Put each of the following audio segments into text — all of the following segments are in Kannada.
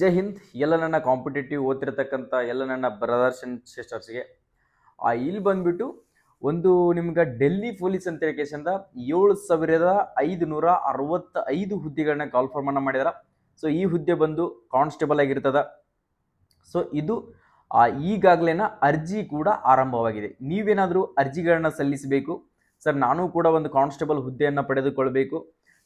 ಜೈ ಹಿಂದ್. ಎಲ್ಲ ನನ್ನ ಕಾಂಪಿಟೇಟಿವ್ ಓದ್ತಿರ್ತಕ್ಕಂಥ ಎಲ್ಲ ನನ್ನ ಬ್ರದರ್ಸ್ ಅಂಡ್ ಸಿಸ್ಟರ್ಸ್ಗೆ ಇಲ್ಲಿ ಬಂದ್ಬಿಟ್ಟು ಒಂದು ನಿಮ್ಗೆ ಡೆಲ್ಲಿ ಪೊಲೀಸ್ ಅಂತ ಕೇಸಿಂದ ಏಳು ಸಾವಿರದ ಐದು ನೂರ ಅರವತ್ತೈದು ಹುದ್ದೆಗಳನ್ನ ಕಾಲ್ಫಾರ್ಮನ್ನು ಮಾಡಿದಾರೆ. ಸೊ ಈ ಹುದ್ದೆ ಬಂದು ಕಾನ್ಸ್ಟೇಬಲ್ ಆಗಿರ್ತದ. ಸೊ ಇದು ಈಗಾಗ್ಲೇನ ಅರ್ಜಿ ಕೂಡ ಆರಂಭವಾಗಿದೆ. ನೀವೇನಾದರೂ ಅರ್ಜಿಗಳನ್ನ ಸಲ್ಲಿಸಬೇಕು. ಸರ್, ನಾನು ಕೂಡ ಒಂದು ಕಾನ್ಸ್ಟೇಬಲ್ ಹುದ್ದೆಯನ್ನು ಪಡೆದುಕೊಳ್ಬೇಕು.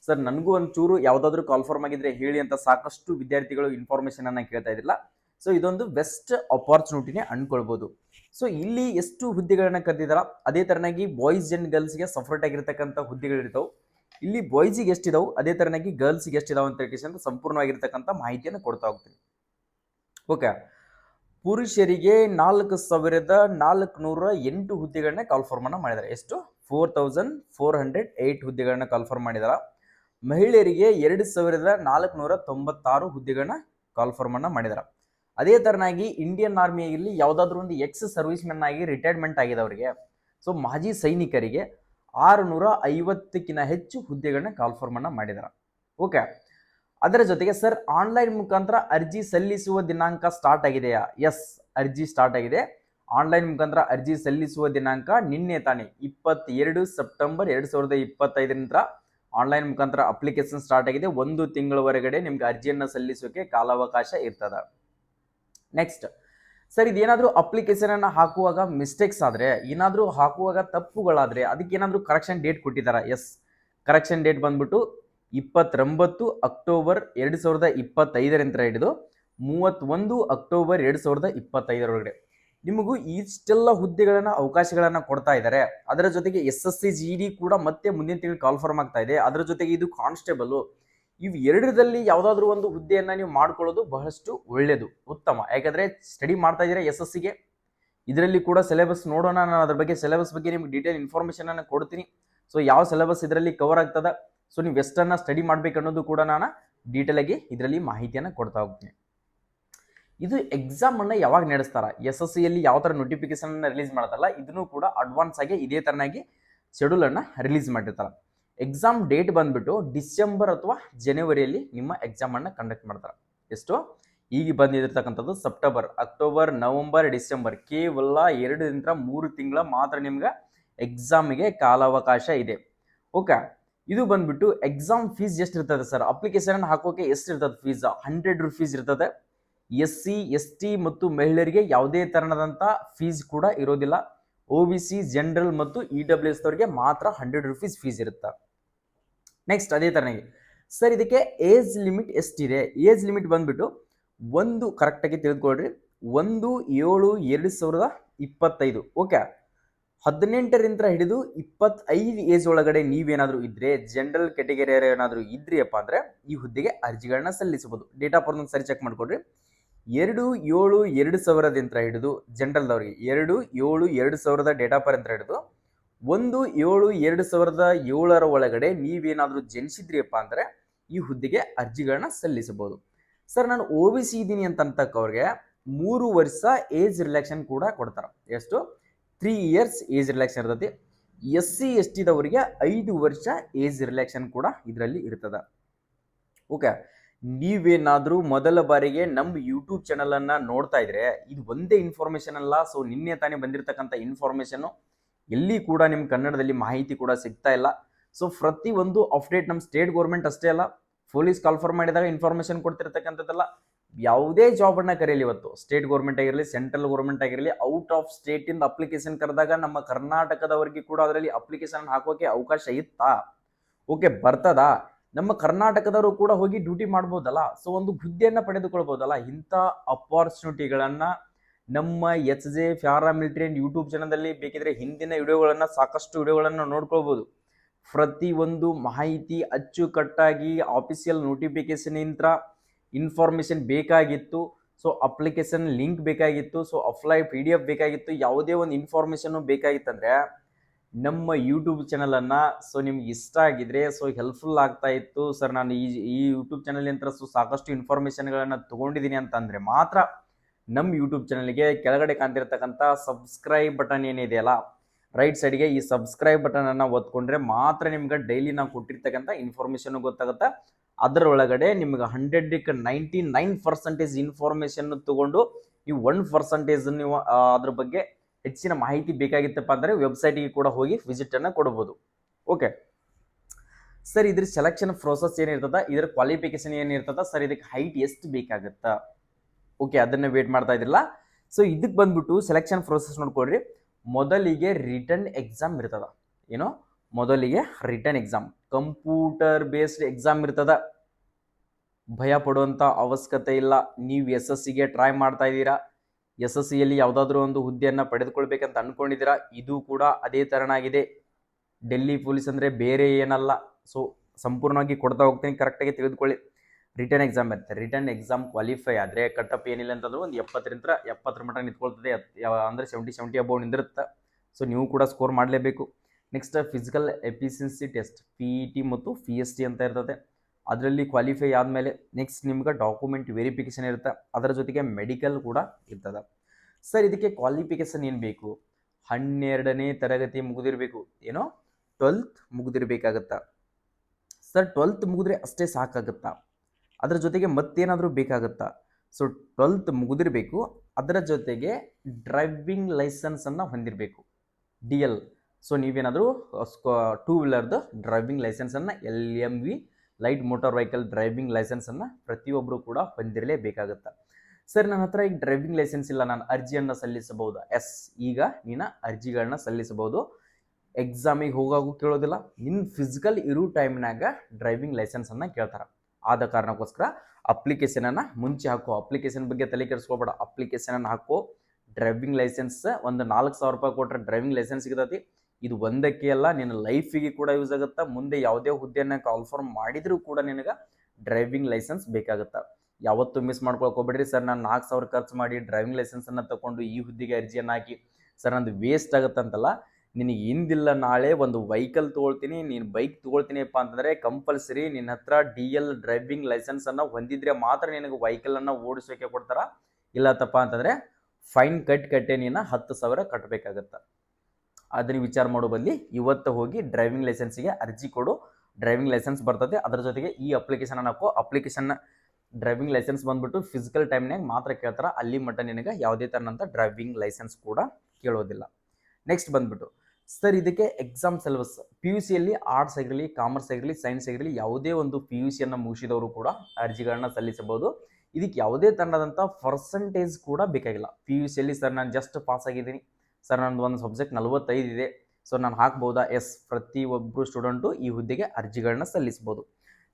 ಸರ್, ನನಗೂ ಒಂದು ಚೂರು ಯಾವುದಾದ್ರೂ ಕಾಲ್ಫಾರ್ಮ್ ಆಗಿದ್ರೆ ಹೇಳಿ ಅಂತ ಸಾಕಷ್ಟು ವಿದ್ಯಾರ್ಥಿಗಳು ಇನ್ಫಾರ್ಮೇಷನ್ ಅನ್ನ ಕೇಳ್ತಾ ಇದ್ರಲ್ಲ. ಸೊ ಇದೊಂದು ಬೆಸ್ಟ್ ಅಪಾರ್ಚುನಿಟಿನೇ ಅನ್ಕೊಳ್ಬೋದು. ಸೊ ಇಲ್ಲಿ ಎಷ್ಟು ಹುದ್ದೆಗಳನ್ನ ಕರೆದಿದಾರ ಅದೇ ತರನಾಗಿ ಬಾಯ್ಸ್ ಅಂಡ್ ಗರ್ಲ್ಸ್ಗೆ ಸಪರೇಟ್ ಆಗಿರ್ತಕ್ಕಂಥ ಹುದ್ದೆಗಳಿರ್ತಾವೆ ಇಲ್ಲಿ ಬಾಯ್ಸಿಗೆ ಎಷ್ಟಿದಾವೆ? ಅದೇ ತರನಾಗಿ ಗರ್ಲ್ಸ್ಗೆ ಎಷ್ಟಿದಾವೆ ಅಂತ ಹೇಳಿ ಸಂಪೂರ್ಣವಾಗಿರ್ತಕ್ಕಂಥ ಮಾಹಿತಿಯನ್ನು ಕೊಡ್ತಾ ಹೋಗ್ತೀನಿ. ಓಕೆ ಪುರುಷರಿಗೆ ನಾಲ್ಕು ಸಾವಿರದ ನಾಲ್ಕು ನೂರ ಎಂಟು ಹುದ್ದೆಗಳನ್ನ ಕಾಲ್ಫಾರ್ಮ್ ಅನ್ನ ಮಾಡಿದ್ದಾರೆ. ಎಷ್ಟು? Four thousand four hundred eight ಹುದ್ದೆಗಳನ್ನ ಕಾಲ್ಫಾರ್ಮ್ ಮಾಡಿದಾರ ಮಹಿಳೆಯರಿಗೆ ಎರಡು ಸಾವಿರದ ನಾಲ್ಕುನೂರ ತೊಂಬತ್ತಾರು ಹುದ್ದೆಗಳನ್ನ ಕಾಲ್ಫಾರ್ಮ್ ಅನ್ನ ಮಾಡಿದಾರ. ಅದೇ ತರನಾಗಿ ಇಂಡಿಯನ್ ಆರ್ಮಿಯಲ್ಲಿ ಯಾವುದಾದ್ರೂ ಒಂದು ಎಕ್ಸ್ ಸರ್ವಿಸ್ ಮೆನ್ ಆಗಿ ರಿಟೈರ್ಮೆಂಟ್ ಆಗಿದೆ ಅವರಿಗೆ ಸೊ ಮಾಜಿ ಸೈನಿಕರಿಗೆ ಆರುನೂರ ಐವತ್ತಕ್ಕಿಂತ ಹೆಚ್ಚು ಹುದ್ದೆಗಳನ್ನ ಕಾಲ್ಫಾರ್ಮ್ ಅನ್ನ ಮಾಡಿದಾರೆ. ಓಕೆ ಅದರ ಜೊತೆಗೆ ಸರ್ ಆನ್ಲೈನ್ ಮುಖಾಂತರ ಅರ್ಜಿ ಸಲ್ಲಿಸುವ ದಿನಾಂಕ ಸ್ಟಾರ್ಟ್ ಆಗಿದೆಯಾ? ಎಸ್ ಅರ್ಜಿ ಸ್ಟಾರ್ಟ್ ಆಗಿದೆ. ಆನ್ಲೈನ್ ಮುಖಾಂತರ ಅರ್ಜಿ ಸಲ್ಲಿಸುವ ದಿನಾಂಕ ನಿನ್ನೆ ತಾನೇ, ಇಪ್ಪತ್ತೆರಡು ಸೆಪ್ಟೆಂಬರ್ ಎರಡು ಸಾವಿರದ ಇಪ್ಪತ್ತೈದರಿಂದ ಆನ್ಲೈನ್ ಮುಖಾಂತರ ಅಪ್ಲಿಕೇಶನ್ ಸ್ಟಾರ್ಟ್ ಆಗಿದೆ. ಒಂದು ತಿಂಗಳವರೆಗಡೆ ನಿಮ್ಗೆ ಅರ್ಜಿಯನ್ನು ಸಲ್ಲಿಸೋಕೆ ಕಾಲಾವಕಾಶ ಇರ್ತದ. ನೆಕ್ಸ್ಟ್ ಸರ್, ಇದೇನಾದರೂ ಅಪ್ಲಿಕೇಶನ್ ಅನ್ನು ಹಾಕುವಾಗ ಮಿಸ್ಟೇಕ್ಸ್ ಆದರೆ ಏನಾದರೂ ಹಾಕುವಾಗ ತಪ್ಪುಗಳಾದರೆ ಅದಕ್ಕೆ ಏನಾದರೂ ಕರೆಕ್ಷನ್ ಡೇಟ್ ಕೊಟ್ಟಿದ್ದಾರೆ? ಎಸ್ ಕರೆಕ್ಷನ್ ಡೇಟ್ ಬಂದ್ಬಿಟ್ಟು ಇಪ್ಪತ್ತೊಂಬತ್ತು ಅಕ್ಟೋಬರ್ ಎರಡು ಸಾವಿರದ ಇಪ್ಪತ್ತೈದರಿಂದ ಹಿಡಿದು ಮೂವತ್ತೊಂದು ಅಕ್ಟೋಬರ್ ಎರಡು ಸಾವಿರದ ಇಪ್ಪತ್ತೈದರೊಳಗಡೆ. ನಿಮಗೂ ಇಷ್ಟೆಲ್ಲ ಹುದ್ದೆಗಳನ್ನ, ಅವಕಾಶಗಳನ್ನ ಕೊಡ್ತಾ ಇದ್ದಾರೆ ಅದರ ಜೊತೆಗೆ S S C, G D ಕೂಡ ಮತ್ತೆ ಮುಂದಿನ ತಿಂಗಳು ಕಾಲ್ಫಾರ್ಮ್ ಆಗ್ತಾ ಇದೆ. ಅದರ ಜೊತೆಗೆ ಇದು ಕಾನ್ಸ್ಟೇಬಲ್ ಇವು ಎರಡರಲ್ಲಿ ಯಾವುದಾದ್ರೂ ಒಂದು ಹುದ್ದೆಯನ್ನ ನೀವು ಮಾಡ್ಕೊಳ್ಳೋದು ಬಹಳಷ್ಟು ಒಳ್ಳೆಯದು ಉತ್ತಮ. ಯಾಕಂದ್ರೆ ಸ್ಟಡಿ ಮಾಡ್ತಾ ಇದ್ದೀರಾ ಎಸ್ ಎಸ್ ಸಿಗೆ ಇದರಲ್ಲಿ ಕೂಡ ಸಿಲೆಬಸ್ ನೋಡೋಣ. ನಾನು ಅದ್ರ ಬಗ್ಗೆ ಸಿಲೆಬಸ್ ಬಗ್ಗೆ ನಿಮ್ಗೆ ಡೀಟೇಲ್ ಇನ್ಫಾರ್ಮೇಶನ್ ಅನ್ನು ಕೊಡ್ತೀನಿ. ಸೊ ಯಾವ ಸಿಲೆಬಸ್ ಇದರಲ್ಲಿ ಕವರ್ ಆಗ್ತದ? ಸೊ ನೀವು ಎಷ್ಟನ್ನ ಸ್ಟಡಿ ಮಾಡ್ಬೇಕು ಅನ್ನೋದು ಕೂಡ ನಾನು ಡೀಟೇಲ್ ಆಗಿ ಇದರಲ್ಲಿ ಮಾಹಿತಿಯನ್ನು ಕೊಡ್ತಾ ಹೋಗ್ತೀನಿ. ಇದು ಎಕ್ಸಾಮ್ ಅನ್ನ ಯಾವಾಗ ನಡೆಸ್ತಾರ? ಎಸ್ ಎಸ್ ಸಿಯಲ್ಲಿ ಯಾವ ಥರ ನೋಟಿಫಿಕೇಶನ್ ಅನ್ನ ರಿಲೀಸ್ ಮಾಡ್ತಾರಲ್ಲ, ಇದನ್ನು ಕೂಡ ಅಡ್ವಾನ್ಸ್ ಆಗಿ ಇದೇ ತರನಾಗಿ ಶೆಡ್ಯೂಲ್ ಅನ್ನ ರಿಲೀಸ್ ಮಾಡಿರ್ತಾರೆ. ಎಕ್ಸಾಮ್ ಡೇಟ್ ಬಂದ್ಬಿಟ್ಟು ಡಿಸೆಂಬರ್ ಅಥವಾ ಜನವರಿಯಲ್ಲಿ ನಿಮ್ಮ ಎಕ್ಸಾಮ್ ಅನ್ನ ಕಂಡಕ್ಟ್ ಮಾಡ್ತಾರೆ. ಎಷ್ಟು? ಈಗ ಬಂದಿರತಕ್ಕಂಥದ್ದು ಸೆಪ್ಟೆಂಬರ್ ಅಕ್ಟೋಬರ್ ನವೆಂಬರ್ ಡಿಸೆಂಬರ್ ಕೇವಲ ಎರಡರಿಂದ ಮೂರು ತಿಂಗಳ ಮಾತ್ರ ನಿಮ್ಗೆ ಎಕ್ಸಾಮಿಗೆ ಕಾಲಾವಕಾಶ ಇದೆ. ಓಕೆ ಇದು ಬಂದ್ಬಿಟ್ಟು ಎಕ್ಸಾಮ್ ಫೀಸ್ ಎಷ್ಟು ಇರ್ತದೆ ಸರ್ ಅಪ್ಲಿಕೇಶನ್ ಹಾಕೋಕೆ ಎಷ್ಟು ಇರ್ತದೆ ಫೀಸ್ ಹಂಡ್ರೆಡ್ ರುಪೀಸ್ ಇರ್ತದೆ. ಎಸ್ ಸಿ ಎಸ್ ಟಿ ಮತ್ತು ಮಹಿಳೆಯರಿಗೆ ಯಾವುದೇ ತರಹದಂಥ ಫೀಸ್ ಕೂಡ ಇರೋದಿಲ್ಲ. ಒ ಬಿ ಸಿ ಜನರಲ್ ಮತ್ತು ಇ ಡಬ್ಲ್ಯೂ ಎಸ್ ಅವರಿಗೆ ಮಾತ್ರ ಹಂಡ್ರೆಡ್ ರುಪೀಸ್ ಫೀಸ್ ಇರುತ್ತೆ? ನೆಕ್ಸ್ಟ್ ಅದೇ ಥರನಾಗಿ ಸರ್ ಇದಕ್ಕೆ ಏಜ್ ಲಿಮಿಟ್ ಎಷ್ಟಿದೆ? ಏಜ್ ಲಿಮಿಟ್ ಬಂದ್ಬಿಟ್ಟು ಒಂದು ಕರೆಕ್ಟಾಗಿ ತಿಳಿದುಕೊಳ್ರಿ. ಒಂದು, ಏಳು, ಎರಡು ಸಾವಿರದ ಇಪ್ಪತ್ತೈದು. ಓಕೆ ಹದಿನೆಂಟರಿಂದ ಹಿಡಿದು ಇಪ್ಪತ್ತೈದು ಏಜ್ ಒಳಗಡೆ ನೀವೇನಾದರೂ ಇದ್ದರೆ ಜನರಲ್ ಕೆಟಗರಿಯರ್ ಏನಾದರೂ ಇದ್ರಿಯಪ್ಪ ಅಂದರೆ ಈ ಹುದ್ದೆಗೆ ಅರ್ಜಿಗಳನ್ನ ಸಲ್ಲಿಸಬಹುದು. ಡೇಟ್ ಆಫ್ ಬರ್ತ್ ಸರಿ ಚೆಕ್ ಮಾಡ್ಕೊಡ್ರಿ ಎರಡು ಏಳು ಎರಡು ಸಾವಿರದಿಂದ ಹಿಡಿದು ಜನರಲ್ದವ್ರಿಗೆ ಎರಡು ಏಳು ಎರಡು ಸಾವಿರದ ಡೇಟ್ ಆಫ್ ಬರ್ತ್ ಹಿಡಿದು ಒಂದು ಏಳು ಎರಡು ಸಾವಿರದ ಏಳರ ಒಳಗಡೆ ನೀವೇನಾದರೂ ಜನಿಸಿದ್ರಿಯಪ್ಪ ಅಂದರೆ ಈ ಹುದ್ದೆಗೆ ಅರ್ಜಿಗಳನ್ನ ಸಲ್ಲಿಸಬಹುದು. ಸರ್ ನಾನು ಒ ಬಿ ಸಿ ಇದ್ದೀನಿ ಅಂತ ಮೂರು ವರ್ಷ ಏಜ್ ರಿಲ್ಯಾಕ್ಷನ್ ಕೂಡ ಕೊಡ್ತಾರೆ. ಎಷ್ಟು? ತ್ರೀ ಇಯರ್ಸ್ ಏಜ್ ರಿಲ್ಯಾಕ್ಷನ್ ಇರ್ತೈತಿ. ಎಸ್ ಸಿ ಎಸ್ ಟಿದವರಿಗೆ ಐದು ವರ್ಷ ಏಜ್ ರಿಲ್ಯಾಕ್ಷನ್ ಕೂಡ ಇದರಲ್ಲಿ ಇರ್ತದೆ. ಓಕೆ ನೀವೇನಾದರೂ ಮೊದಲ ಬಾರಿಗೆ ನಮ್ಮ ಯೂಟ್ಯೂಬ್ ಚಾನಲನ್ನು ನೋಡ್ತಾ ಇದ್ರೆ ಇದು ಒಂದೇ ಇನ್ಫಾರ್ಮೇಷನ್ ಅಲ್ಲ. ಸೊ ನಿನ್ನೆ ತಾನೇ ಬಂದಿರತಕ್ಕಂಥ ಇನ್ಫಾರ್ಮೇಷನ್ನು ಎಲ್ಲಿ ಕೂಡ ನಿಮ್ಮ ಕನ್ನಡದಲ್ಲಿ ಮಾಹಿತಿ ಕೂಡ ಸಿಗ್ತಾ ಇಲ್ಲ. ಸೊ ಪ್ರತಿ ಒಂದು ಅಪ್ಡೇಟ್ ನಮ್ಮ ಸ್ಟೇಟ್ ಗೌರ್ಮೆಂಟ್ ಅಷ್ಟೇ ಅಲ್ಲ ಪೊಲೀಸ್ ಕಾಲ್ಫರ್ ಮಾಡಿದಾಗ ಇನ್ಫಾರ್ಮೇಷನ್ ಕೊಡ್ತಿರ್ತಕ್ಕಂಥದ್ದಲ್ಲ. ಯಾವುದೇ ಜಾಬ್ ಅನ್ನ ಕರೆಯಲಿ ಇವತ್ತು. ಸ್ಟೇಟ್ ಗೌರ್ಮೆಂಟ್ ಆಗಿರಲಿ ಸೆಂಟ್ರಲ್ ಗೌರ್ಮೆಂಟ್ ಆಗಿರಲಿ ಔಟ್ ಆಫ್ ಸ್ಟೇಟ್ ಇಂದ ಅಪ್ಲಿಕೇಶನ್ ಕರೆದಾಗ ನಮ್ಮ ಕರ್ನಾಟಕದವರಿಗೆ ಕೂಡ ಅದರಲ್ಲಿ ಅಪ್ಲಿಕೇಶನ್ ಹಾಕೋಕೆ ಅವಕಾಶ ಇತ್ತಾ? ಓಕೆ ಬರ್ತದಾ? ನಮ್ಮ ಕರ್ನಾಟಕದವರು ಕೂಡ ಹೋಗಿ ಡ್ಯೂಟಿ ಮಾಡ್ಬೋದಲ್ಲ? ಸೊ ಒಂದು ಹುದ್ದೆಯನ್ನು ಪಡೆದುಕೊಳ್ಬೋದಲ್ಲ? ಇಂಥ ಅಪಾರ್ಚುನಿಟಿಗಳನ್ನು ನಮ್ಮ H J paramilitary and YouTube ಚಾನಲ್ದಲ್ಲಿ ಬೇಕಿದ್ರೆ ಹಿಂದಿನ ವಿಡಿಯೋಗಳನ್ನು ಸಾಕಷ್ಟು ವಿಡಿಯೋಗಳನ್ನು ನೋಡ್ಕೊಳ್ಬೋದು. ಒಂದು ಮಾಹಿತಿ ಅಚ್ಚುಕಟ್ಟಾಗಿ ಆಫೀಸಿಯಲ್ ನೋಟಿಫಿಕೇಶನ್ ಇಂತ್ರ ಇನ್ಫಾರ್ಮೇಶನ್ ಬೇಕಾಗಿತ್ತು. ಸೊ ಅಪ್ಲಿಕೇಶನ್ ಲಿಂಕ್ ಬೇಕಾಗಿತ್ತು. So apply P D F ಬೇಕಾಗಿತ್ತು. ಯಾವುದೇ ಒಂದು ಇನ್ಫಾರ್ಮೇಶನ್ ಬೇಕಾಗಿತ್ತಂದ್ರೆ ನಮ್ಮ ಯೂಟ್ಯೂಬ್ ಚಾನಲನ್ನು ಸೊ ನಿಮ್ಗೆ ಇಷ್ಟ ಆಗಿದ್ರೆ ಸೊ ಹೆಲ್ಪ್ಫುಲ್ ಆಗ್ತಾ ಇತ್ತು. ಸರ್ ನಾನು ಈ ಈ ಯೂಟ್ಯೂಬ್ ಚಾನಲ್ ಅಂತ ಸೊ ಸಾಕಷ್ಟು ಇನ್ಫಾರ್ಮೇಷನ್ಗಳನ್ನು ತೊಗೊಂಡಿದ್ದೀನಿ ಅಂತಂದರೆ ಮಾತ್ರ ನಮ್ಮ ಯೂಟ್ಯೂಬ್ ಚಾನಲ್ಗೆ ಕೆಳಗಡೆ ಕಾಣ್ತಿರ್ತಕ್ಕಂಥ ಸಬ್ಸ್ಕ್ರೈಬ್ ಬಟನ್ ಏನಿದೆಯಲ್ಲ ರೈಟ್ ಸೈಡ್ಗೆ ಈ ಸಬ್ಸ್ಕ್ರೈಬ್ ಬಟನನ್ನು ಒತ್ಕೊಂಡ್ರೆ ಮಾತ್ರ ನಿಮ್ಗೆ ಡೈಲಿ ನಾವು ಕೊಟ್ಟಿರ್ತಕ್ಕಂಥ ಇನ್ಫಾರ್ಮೇಷನ್ ಗೊತ್ತಾಗುತ್ತೆ, ಅದರೊಳಗಡೆ ನಿಮ್ಗೆ ಹಂಡ್ರೆಡ್ಗೆ ನೈಂಟಿ ನೈನ್ ಪರ್ಸೆಂಟೇಜ್ ಇನ್ಫಾರ್ಮೇಷನ್ ತಗೊಂಡು ಈ ಒನ್ ಪರ್ಸೆಂಟೇಜ್ ನೀವು ಅದ್ರ ಬಗ್ಗೆ ಹೆಚ್ಚಿನ ಮಾಹಿತಿ ಬೇಕಾಗಿತ್ತಪ್ಪ ಅಂದರೆ ವೆಬ್ಸೈಟಿಗೆ ಕೂಡ ಹೋಗಿ ವಿಸಿಟನ್ನು ಕೊಡ್ಬೋದು. ಓಕೆ ಸರ್ ಇದ್ರ ಸೆಲೆಕ್ಷನ್ ಪ್ರೋಸೆಸ್ ಏನಿರ್ತದ ಇದರ ಕ್ವಾಲಿಫಿಕೇಶನ್ ಏನಿರ್ತದ ಸರ್ ಇದಕ್ಕೆ ಹೈಟ್ ಎಷ್ಟು ಬೇಕಾಗುತ್ತಾ? ಓಕೆ ಅದನ್ನ ವೇಟ್ ಮಾಡ್ತಾ ಇದ್ದಿಲ್ಲ ಸೊ ಇದಕ್ಕೆ ಬಂದ್ಬಿಟ್ಟು ಸೆಲೆಕ್ಷನ್ ಪ್ರೋಸೆಸ್ ನೋಡ್ಕೊಡ್ರಿ ಮೊದಲಿಗೆ ರಿಟರ್ನ್ ಎಕ್ಸಾಮ್ ಇರ್ತದ. ಏನೋ? ಮೊದಲಿಗೆ written exam computer based exam ಇರ್ತದ. ಭಯ ಪಡುವಂಥ ಅವಶ್ಯಕತೆ ಇಲ್ಲ. ನೀವು ಎಸ್ ಎಸ್ ಸಿಗೆ ಟ್ರೈ ಮಾಡ್ತಾ ಇದ್ದೀರಾ. ಎಸ್ ಎಸ್ ಸಿಯಲ್ಲಿ ಯಾವುದಾದ್ರೂ ಒಂದು ಹುದ್ದೆಯನ್ನು ಪಡೆದುಕೊಳ್ಬೇಕಂತ ಅಂದ್ಕೊಂಡಿದ್ದೀರಾ ಇದು ಕೂಡ ಅದೇ ಥರನಾಗಿದೆ ಡೆಲ್ಲಿ ಪೊಲೀಸ್ ಅಂದರೆ ಬೇರೆ ಏನಲ್ಲ. ಸೊ ಸಂಪೂರ್ಣವಾಗಿ ಕೊಡ್ತಾ ಹೋಗ್ತೀನಿ. ಕರೆಕ್ಟಾಗಿ ತಿಳಿದುಕೊಳ್ಳಿ ರಿಟರ್ನ್ ಎಕ್ಸಾಮ್ ಇರುತ್ತೆ ರಿಟರ್ನ್ ಎಕ್ಸಾಮ್ ಕ್ವಾಲಿಫೈ ಆದರೆ ಕಟ್ಟಪ್ ಏನಿಲ್ಲ ಅಂತಂದ್ರೆ ಒಂದು ಎಪ್ಪತ್ತರಿಂದ ಎಪ್ಪತ್ತರ ಮಟ್ಟ ನಿಂತ್ಕೊಳ್ತದೆ. ಅಂದರೆ ಸೆವೆಂಟಿ ಸೆವೆಂಟಿ ಅಬೌವ್ ನಿಂದಿರುತ್ತೆ. ಸೊ ನೀವು ಕೂಡ ಸ್ಕೋರ್ ಮಾಡಲೇಬೇಕು. Next physical efficiency test P E T ಮತ್ತು ಪಿ ಎಸ್ ಟಿ ಅಂತ ಇರ್ತದೆ. ಅದರಲ್ಲಿ ಕ್ವಾಲಿಫೈ ಆದಮೇಲೆ ನೆಕ್ಸ್ಟ್ ನಿಮ್ಗೆ ಡಾಕ್ಯುಮೆಂಟ್ ವೆರಿಫಿಕೇಷನ್ ಇರುತ್ತೆ. ಅದರ ಜೊತೆಗೆ ಮೆಡಿಕಲ್ ಕೂಡ ಇರ್ತದೆ. ಸರ್ ಇದಕ್ಕೆ ಕ್ವಾಲಿಫಿಕೇಷನ್ ಏನು ಬೇಕು? ಹನ್ನೆರಡನೇ ತರಗತಿ ಮುಗಿದಿರಬೇಕು. ಏನೋ? ಟ್ವೆಲ್ತ್ ಮುಗಿದಿರಬೇಕಾಗತ್ತಾ? ಸರ್ ಟ್ವೆಲ್ತ್ ಮುಗಿದ್ರೆ ಅಷ್ಟೇ ಸಾಕಾಗುತ್ತಾ? ಅದರ ಜೊತೆಗೆ ಮತ್ತೇನಾದರೂ ಬೇಕಾಗುತ್ತಾ? ಸೊ ಟ್ವೆಲ್ತ್ ಮುಗಿದಿರಬೇಕು. ಅದರ ಜೊತೆಗೆ ಡ್ರೈವಿಂಗ್ ಲೈಸೆನ್ಸನ್ನು ಹೊಂದಿರಬೇಕು. ಡಿ ಎಲ್ ಸೊ ನೀವೇನಾದರೂ ಟೂ ವೀಲರ್ದು driving ಲೈಸೆನ್ಸನ್ನು L M V light motor vehicle driving ಲೈಸೆನ್ಸನ್ನು ಪ್ರತಿಯೊಬ್ಬರು ಕೂಡ ಹೊಂದಿರಲೇಬೇಕಾಗುತ್ತೆ. ಸರ್, ನನ್ನ ಹತ್ರ ಈಗ ಡ್ರೈವಿಂಗ್ ಲೈಸೆನ್ಸ್ ಇಲ್ಲ. ನಾನು ಅರ್ಜಿಯನ್ನು ಸಲ್ಲಿಸಬಹುದು. ಎಸ್, ಈಗ ನೀನು ಅರ್ಜಿಗಳನ್ನ ಸಲ್ಲಿಸಬಹುದು. ಎಕ್ಸಾಮಿಗೆ ಹೋಗಾಗೂ ಕೇಳೋದಿಲ್ಲ. ನಿನ್ನ ಫಿಸಿಕಲ್ ಇರೋ ಟೈಮ್ನಾಗ ಡ್ರೈವಿಂಗ್ ಲೈಸೆನ್ಸನ್ನು ಕೇಳ್ತಾರೆ. ಆದ ಕಾರಣಕ್ಕೋಸ್ಕರ ಅಪ್ಲಿಕೇಶನನ್ನು ಮುಂಚೆ ಹಾಕು. ಅಪ್ಲಿಕೇಶನ್ ಬಗ್ಗೆ ತಲೆ ಕೆಡಿಸ್ಕೋಬೇಡ. ಅಪ್ಲಿಕೇಶನನ್ನು ಹಾಕೋ. ಡ್ರೈವಿಂಗ್ ಲೈಸೆನ್ಸ್ ಒಂದು ನಾಲ್ಕು ಸಾವಿರ ರೂಪಾಯಿ ಕೊಟ್ಟರೆ ಡ್ರೈವಿಂಗ್ ಲೈಸೆನ್ಸ್ ಸಿಗ್ತೈತಿ. ಇದು ಒಂದಕ್ಕೆ ಅಲ್ಲ, ನಿನ್ನ ಲೈಫಿಗೆ ಕೂಡ ಯೂಸ್ ಆಗುತ್ತೆ, ಮುಂದೆ ಯಾವುದೇ ಹುದ್ದೆಯನ್ನು ಕಾಲ್ಫಾರ್ಮ್ ಮಾಡಿದರೂ ಕೂಡ ನಿನಗೆ ಡ್ರೈವಿಂಗ್ ಲೈಸೆನ್ಸ್ ಬೇಕಾಗುತ್ತಾ. ಯಾವತ್ತೂ ಮಿಸ್ ಮಾಡ್ಕೊಳ್ಕೋಬೇಡ್ರಿ ಸರ್ ನಾನು ನಾಲ್ಕು ಸಾವಿರ ಖರ್ಚು ಮಾಡಿ ಡ್ರೈವಿಂಗ್ ಲೈಸೆನ್ಸನ್ನು ತಗೊಂಡು ಈ ಹುದ್ದೆಗೆ ಅರ್ಜಿಯನ್ನು ಹಾಕಿ ಸರ್ ನಂದು ವೇಸ್ಟ್ ಆಗುತ್ತಂತಲ್ಲ, ನಿನಗೆ ಹಿಂದಿಲ್ಲ, ನಾಳೆ ಒಂದು ವೆಹಿಕಲ್ ತೊಗೊಳ್ತೀನಿ, ನೀನು ಬೈಕ್ ತೊಗೊಳ್ತೀನಿಪ್ಪ ಅಂತಂದರೆ ಕಂಪಲ್ಸರಿ ನಿನ್ನ ಹತ್ರ ಡಿ ಎಲ್ ಡ್ರೈವಿಂಗ್ ಲೈಸೆನ್ಸನ್ನು ಹೊಂದಿದ್ರೆ ಮಾತ್ರ ನಿನಗೆ ವೆಹಿಕಲನ್ನು ಓಡಿಸೋಕೆ ಕೊಡ್ತಾರ? ಇಲ್ಲತ್ತಪ್ಪ ಅಂತಂದರೆ ಫೈನ್ ಕಟ್ ಕಟ್ಟೆ ನೀನು ಹತ್ತು ಸಾವಿರ ಕಟ್ಟಬೇಕಾಗತ್ತೆ ಅದನ್ನ ವಿಚಾರ ಮಾಡೋ ಬದಲಿ ಇವತ್ತು ಹೋಗಿ ಡ್ರೈವಿಂಗ್ ಲೈಸೆನ್ಸಿಗೆ ಅರ್ಜಿ ಕೊಡು. ಡ್ರೈವಿಂಗ್ ಲೈಸೆನ್ಸ್ ಬರ್ತದೆ. ಅದರ ಜೊತೆಗೆ ಈ ಅಪ್ಲಿಕೇಶನ್ ಹಾಕೋ. ಅಪ್ಲಿಕೇಶನ್ ಡ್ರೈವಿಂಗ್ ಲೈಸೆನ್ಸ್ ಬಂದ್ಬಿಟ್ಟು ಫಿಸಿಕಲ್ ಟೈಮ್ನಾಗ ಮಾತ್ರ ಕೇಳ್ತಾರ. ಅಲ್ಲಿ ಮಟ್ಟ ನಿನಗೆ ಯಾವುದೇ ಥರನಂತ ಡ್ರೈವಿಂಗ್ ಲೈಸೆನ್ಸ್ ಕೂಡ ಕೇಳೋದಿಲ್ಲ. ನೆಕ್ಸ್ಟ್ ಬಂದ್ಬಿಟ್ಟು. ಸರ್ ಇದಕ್ಕೆ ಎಕ್ಸಾಮ್ ಸಿಲೆಬಸ್ ಪಿ ಯು ಸಿಯಲ್ಲಿ ಆರ್ಟ್ಸ್ ಆಗಿರಲಿ ಕಾಮರ್ಸ್ ಆಗಿರಲಿ ಸೈನ್ಸ್ ಆಗಿರಲಿ ಯಾವುದೇ ಒಂದು ಪಿ ಯು ಸಿಯನ್ನು ಮುಗಿಸಿದವರು ಕೂಡ ಅರ್ಜಿಗಳನ್ನ ಸಲ್ಲಿಸಬಹುದು. ಇದಕ್ಕೆ ಯಾವುದೇ ತರನಾದಂಥ ಪರ್ಸೆಂಟೇಜ್ ಕೂಡ ಬೇಕಾಗಿಲ್ಲ. ಪಿ ಯು ಸಿಯಲ್ಲಿ ಸರ್ ನಾನು ಜಸ್ಟ್ ಪಾಸ್ ಆಗಿದ್ದೀನಿ. ಸರ್, ನಂದು ಒಂದು ಸಬ್ಜೆಕ್ಟ್ ನಲವತ್ತೈದು ಇದೆ. ಸೊ ನಾನು ಹಾಕ್ಬೋದಾ? ಎಸ್ ಪ್ರತಿಯೊಬ್ಬರು ಸ್ಟೂಡೆಂಟು ಈ ಹುದ್ದೆಗೆ ಅರ್ಜಿಗಳನ್ನ ಸಲ್ಲಿಸ್ಬೋದು.